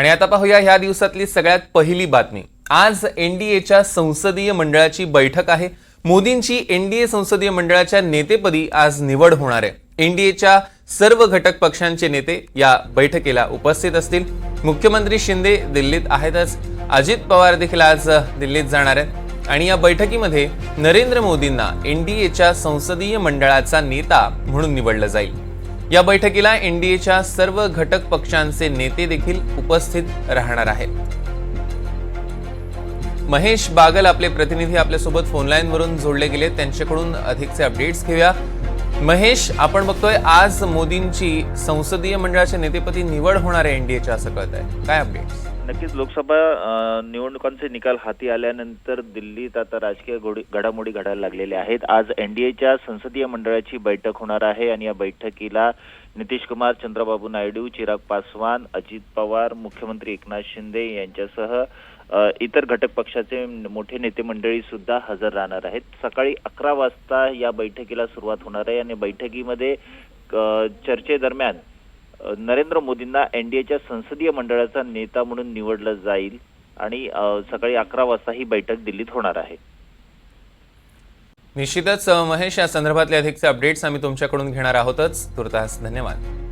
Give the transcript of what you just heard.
आणि आता पाहूया ह्या दिवसातली सगळ्यात पहिली बातमी. आज एनडीएच्या संसदीय मंडळाची बैठक आहे. मोदींची एनडीए संसदीय मंडळाच्या नेतेपदी आज निवड होणार आहे. एनडीएच्या सर्व घटक पक्षांचे नेते या बैठकीला उपस्थित असतील. मुख्यमंत्री शिंदे दिल्लीत आहेतच. अजित पवार देखील आज दिल्लीत जाणार आहेत. आणि या बैठकीमध्ये नरेंद्र मोदींना एनडीएच्या संसदीय मंडळाचा नेता म्हणून निवडलं जाईल. या बैठकीला एनडीएच्या सर्व घटक पक्षांचे नेते देखील उपस्थित राहणार आहेत. महेश बागल आपले प्रतिनिधी आपल्यासोबत फोनलाईन वरून जोडले गेले. त्यांच्याकडून अधिकचे अपडेट्स घेऊया. महेश आपण बघतोय आज मोदींची संसदीय मंडळाच्या नेतेपदी निवड होणार आहे एनडीएच्या असं कळत आहे काय अपडेट्स नक्कीच लोकसभा निवडणुकांचे निकाल हाती आल्यानंतर दिल्लीत आता राजकीय घोडी- घडामोडी घडायला लागलेल्या आहेत. आज एनडीएच्या संसदीय मंडळाची बैठक होणार आहे आणि या बैठकीला नितीश कुमार चंद्रबाबू नायडू चिराग पासवान अजित पवार मुख्यमंत्री एकनाथ शिंदे यांच्यासह इतर घटक पक्षाचे मोठे नेते मंडळी सुद्धा हजर राहणार आहेत. सकाळी अकरा वाजता या बैठकीला सुरुवात होणार आहे आणि बैठकीमध्ये चर्चेदरम्यान नरेंद्र मोदींना एनडीएच्या संसदीय मंडळाचा नेता म्हणून निवडलं जाईल आणि सकाळी अकरा वाजता ही बैठक दिल्लीत होणार आहे. निश्चितच महेश या संदर्भातले अधिकचे अपडेट्स आम्ही तुमच्याकडून घेणार आहोतच. तुर्तास धन्यवाद.